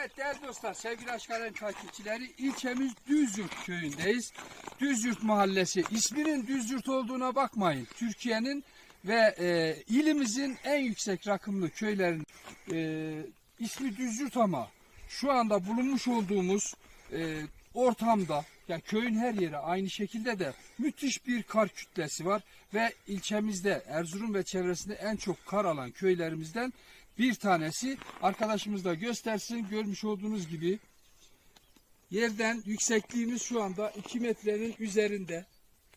Evet değerli dostlar, sevgili Aşkaren takipçileri ilçemiz Düzyurt köyündeyiz. Düzyurt mahallesi. İsminin Düzyurt olduğuna bakmayın. Türkiye'nin ve e, ilimizin en yüksek rakımlı köylerin e, ismi Düzyurt ama şu anda bulunmuş olduğumuz e, ortamda yani köyün her yeri aynı şekilde de müthiş bir kar kütlesi var ve ilçemizde Erzurum ve çevresinde en çok kar alan köylerimizden bir tanesi. Arkadaşımız da göstersin. Görmüş olduğunuz gibi yerden yüksekliğimiz şu anda 2 metrenin üzerinde.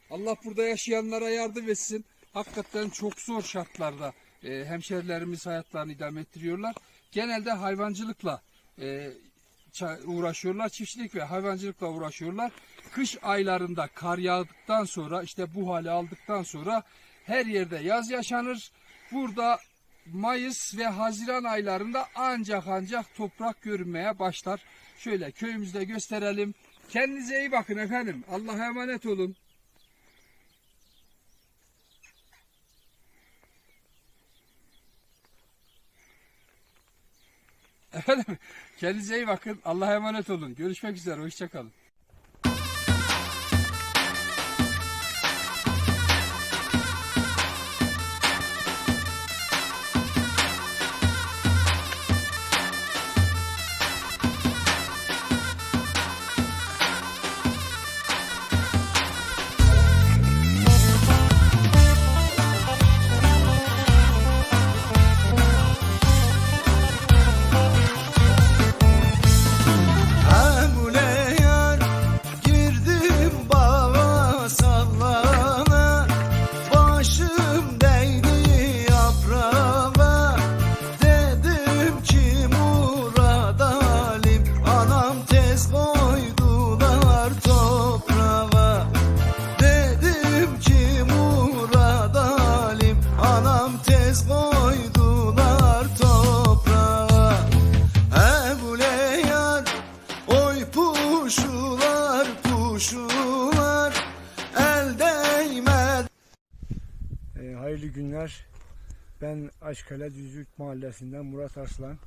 Allah burada yaşayanlara yardım etsin. Hakikaten çok zor şartlarda e, hemşerilerimiz hayatlarını idame ettiriyorlar. Genelde hayvancılıkla e, uğraşıyorlar. Çiftçilik ve hayvancılıkla uğraşıyorlar. Kış aylarında kar yağdıktan sonra işte bu hale aldıktan sonra her yerde yaz yaşanır. Burada Mayıs ve Haziran aylarında ancak ancak toprak görünmeye başlar. Şöyle köyümüzde gösterelim. Kendinize iyi bakın efendim. Allah'a emanet olun. Efendim kendinize iyi bakın. Allah'a emanet olun. Görüşmek üzere. Hoşçakalın. Günler. Ben Aşkale Düzlük Mahallesi'nden Murat Arslan.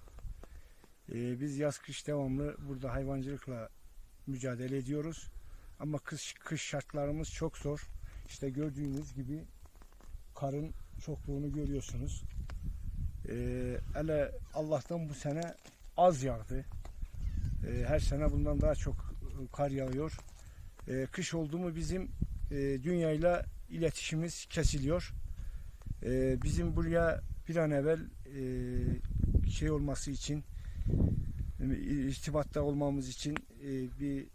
E, biz yaz kış devamlı burada hayvancılıkla mücadele ediyoruz. Ama kış, kış şartlarımız çok zor. İşte gördüğünüz gibi karın çokluğunu görüyorsunuz. E, hele Allah'tan bu sene az yağdı. E, her sene bundan daha çok e, kar yağıyor. E, kış oldu mu bizim e, dünyayla iletişimimiz kesiliyor. Ee, bizim buraya bir an evvel e, şey olması için e, irtibatta olmamız için e, bir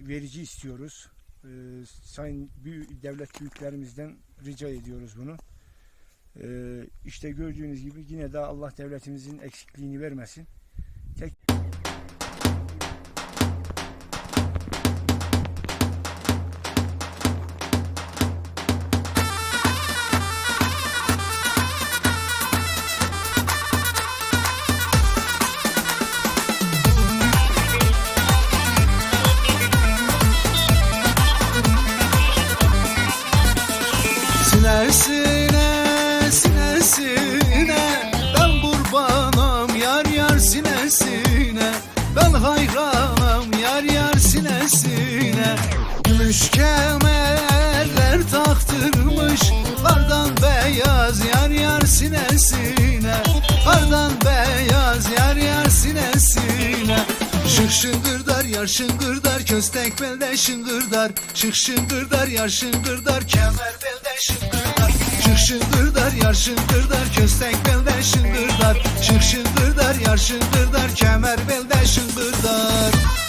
verici istiyoruz. Sayın büyük, devlet büyüklerimizden rica ediyoruz bunu. E, işte gördüğünüz gibi yine de Allah devletimizin eksikliğini vermesin. Gümüş kemerler taktırmış. Kardan beyaz yar yar sinesine. Kardan beyaz yar yar sinesine. Şık şıngırdar yar şıngırdar Köstek belde şıngırdar. Şık şıngırdar yar şıngırdar Kemer belde şıngırdar. Şık şıngırdar yar şıngırdar Köstek belde şıngırdar. Şık şıngırdar yar şıngırdar Kemer belde şıngırdar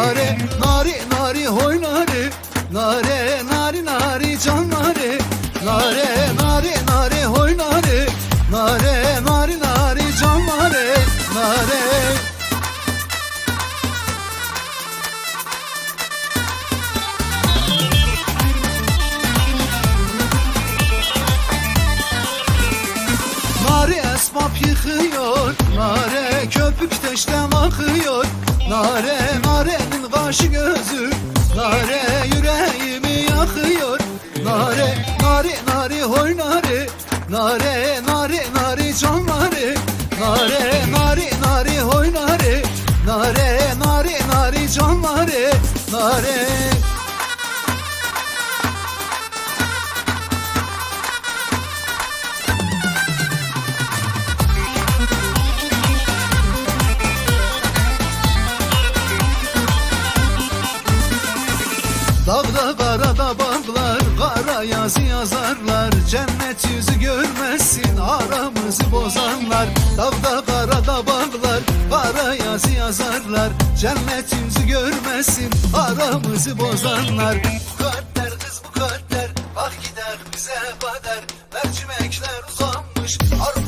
nare nari nari hoy nare nare nari nari can nare nare nari nari hoy nare nare nari nari can nare nare. Nare esbab yıkıyor, nare köpük teşten akıyor. Nare narenin kaşı gözü Nare yüreğimi yakıyor. Nare nare nare hoy nare Nare nare nare can nare Nare nare hoy nare Nare nare nare can nare Nare yazarlar Cennet yüzü görmezsin Aramızı bozanlar Dağda karada bağlar Kara yazı yazarlar. Cennet yüzü görmezsin Aramızı bozanlar Mukadder kız mukadder Ah gider bize kader Mercimekler uzanmış Arpalar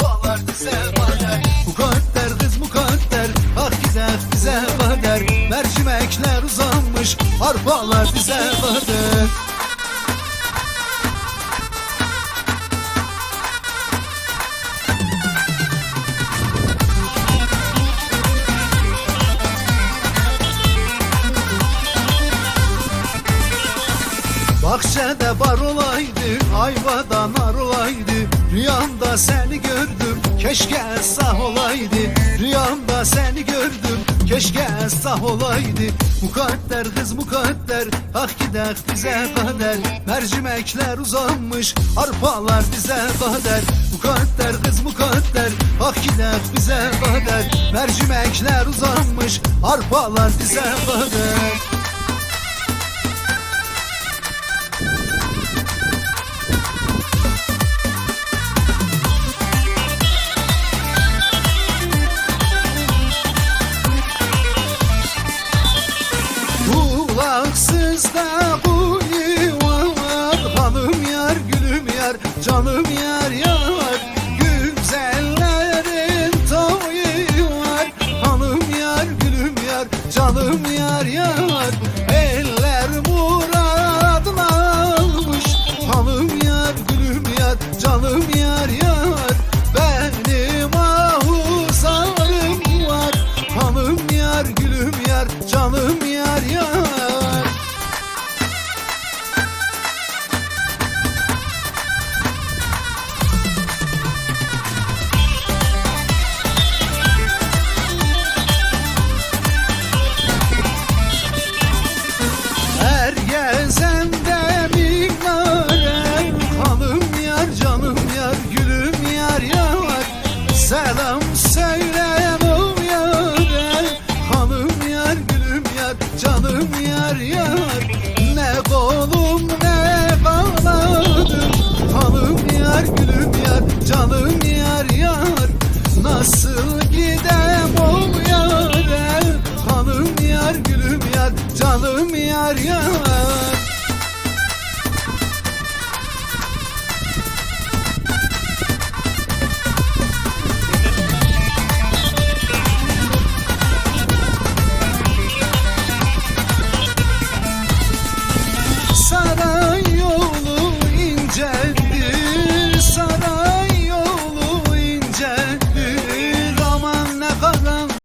olaydı, ayvada nar olaydı Rüyamda seni gördüm, keşke sah olaydı. Rüyamda seni gördüm, keşke sah olaydı. Mukadder kız mukadder, ah gider bize kader. Mercimekler uzanmış, arpalar bize kader. Mukadder kız mukadder, ah gider bize kader. Mercimekler uzanmış, arpalar bize kader Kulaksız da kuyu var Hanım yar gülüm yar canım yar